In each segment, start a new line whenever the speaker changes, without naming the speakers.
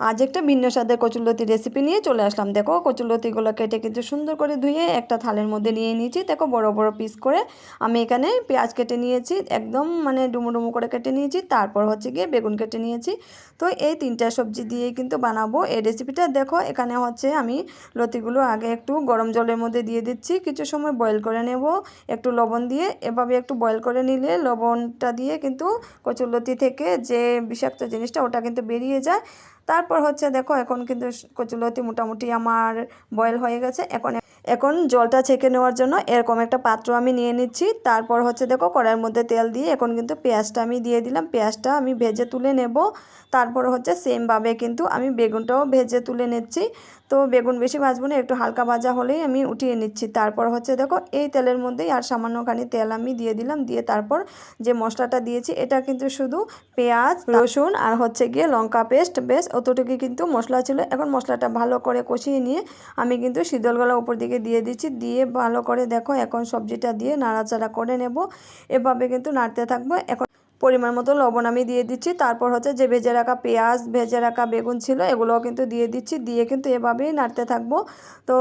আজ একটা ভিন্ন স্বাদের কচুরলতি রেসিপি নিয়ে চলে আসলাম। দেখো, কচুরলতিগুলো কেটে কিন্তু সুন্দর করে ধুয়ে একটা থালের মধ্যে নিয়ে নিয়েছি। দেখো, বড় বড় পিস করে আমি এখানে পেঁয়াজ কেটে নিয়েছি, একদম মানে ডুমো ডুমো করে কেটে নিয়েছি। তারপর হচ্ছে গিয়ে বেগুন কেটে নিয়েছি। তো এই তিনটা সবজি দিয়ে কিন্তু বানাবো। এই রেসিপিটা দেখো, এখানে হচ্ছে আমি লতিগুলো আগে একটু গরম জলের মধ্যে দিয়ে দিচ্ছি। কিছু সময় বয়েল করে নেব, একটু লবণ দিয়ে। এভাবে একটু বয়েল করে নিলে লবণটা দিয়ে কিন্তু কচুরলতি থেকে যে বিষাক্ত জিনিসটা, ওটা কিন্তু বেরিয়ে যায়। তারপর হচ্ছে দেখো এখন কিন্তু কচুলতি মোটামুটি আমার বয়েল হয়ে গেছে। এখন এখন জলটা ছেঁকে নেওয়ার জন্য এরকম একটা পাত্র আমি নিয়ে নিচ্ছি। তারপর হচ্ছে দেখো কড়াইয়ের মধ্যে তেল দিয়ে এখন কিন্তু পেঁয়াজটা আমি দিয়ে দিলাম। পেঁয়াজটা আমি ভেজে তুলে নেব। তারপর হচ্ছে সেমভাবে কিন্তু আমি বেগুনটাও ভেজে তুলে নিচ্ছি। তো বেগুন বেশি ভাজবো না, একটু হালকা ভাজা হলেই আমি উঠিয়ে নিচ্ছি। তারপর হচ্ছে দেখো এই তেলের মধ্যেই আর সামান্যখানি তেল আমি দিয়ে দিলাম। দিয়ে তারপর যে মশলাটা দিয়েছি, এটা কিন্তু শুধু পেঁয়াজ, রসুন আর হচ্ছে গিয়ে লঙ্কা পেস্ট, বেশ অতটুকু কিন্তু মশলা ছিল। এখন মশলাটা ভালো করে কষিয়ে নিয়ে আমি কিন্তু শীতলগলা উপর দিকে দিয়ে দিচ্ছি। দিয়ে ভালো করে দেখো এখন সবজিটা দিয়ে নাড়াচাড়া করে নেব। এভাবে কিন্তু নাড়তে থাকব। এখন পরিমাণ মতো লবণ আমি দিয়ে দিচ্ছি। তারপর হচ্ছে যে ভেজে রাখা পেঁয়াজ, ভেজে রাখা বেগুন ছিল, এগুলোও কিন্তু দিয়ে দিচ্ছি। দিয়ে কিন্তু এভাবেই নাড়তে থাকব। তো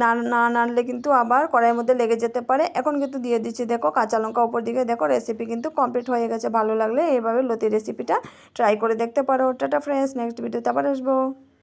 না না নাড়লে কিন্তু আবার কড়াইয়ের মধ্যে লেগে যেতে পারে। এখন কিন্তু দিয়ে দিচ্ছি দেখো কাঁচা লঙ্কা উপর দিকে। দেখো রেসিপি কিন্তু কমপ্লিট হয়ে গেছে। ভালো লাগলে এইভাবে লতি রেসিপিটা ট্রাই করে দেখতে পারো। টাটা ফ্রেন্ডস নেক্সট ভিডিওতে আবার আসব।